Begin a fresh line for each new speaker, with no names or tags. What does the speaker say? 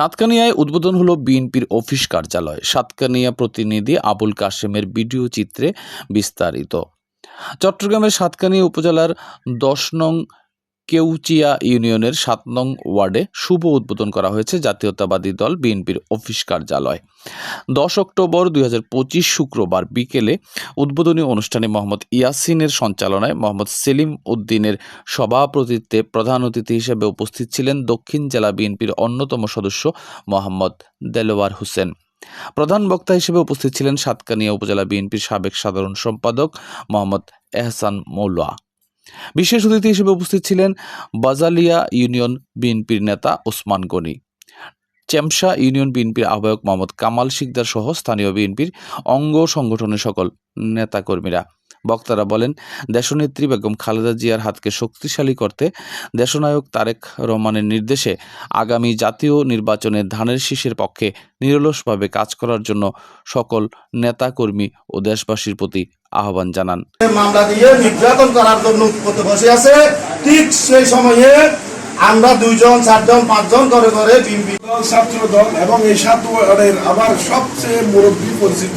সাতকানিয়ায় উদ্বোধন হলো বিএনপির অফিস কার্যালয়। সাতকানিয়া প্রতিনিধি আবুল কাশেমের ভিডিও চিত্রে বিস্তারিত। চট্টগ্রামের সাতকানিয়া উপজেলার দশ নং কেউচিয়া ইউনিয়নের সাত নং ওয়ার্ডে শুভ উদ্বোধন করা হয়েছে জাতীয়তাবাদী দল বিএনপির অফিস কার্যালয়। দশ অক্টোবর দুই হাজার পঁচিশ শুক্রবার বিকেলে উদ্বোধনী অনুষ্ঠানে মোহাম্মদ ইয়াসিনের সঞ্চালনায় মোহাম্মদ সেলিম উদ্দিনের সভাপতিত্বে প্রধান অতিথি হিসেবে উপস্থিত ছিলেন দক্ষিণ জেলা বিএনপির অন্যতম সদস্য মোহাম্মদ দেলোয়ার হোসেন। প্রধান বক্তা হিসেবে উপস্থিত ছিলেন সাতকানিয়া উপজেলা বিএনপির সাবেক সাধারণ সম্পাদক মোহাম্মদ এহসান মৌলা। বিশেষ অতিথি হিসেবে উপস্থিত ছিলেন বাজালিয়া ইউনিয়ন বিএনপির নেতা ওসমান গনি, চেমসা ইউনিয়ন বিএনপির আহ্বায়ক মোহাম্মদ কামাল শিকদার সহ স্থানীয় বিএনপির অঙ্গ সংগঠনের সকল নেতাকর্মীরা। বক্তারা বলেন, দেশনেত্রী বেগম খালেদা জিয়ার হাতকে শক্তিশালী করতে দেশনায়ক তারেক রহমানের নির্দেশে আগামী জাতীয় নির্বাচনে ধানের শীষের পক্ষে নিরলসভাবে কাজ করার জন্য সকল নেতাকর্মী ও দেশবাসীর প্রতি আহ্বান জানান।
মামলা দিয়ে নির্যাতন করার জন্য বসে আছে। ঠিক সেই সময়ে আমরা দুইজন, চারজন, পাঁচজন করে করে
ছাত্র দল এবং এই সাত আমার সবচেয়ে মুরব্বী পরিচিত।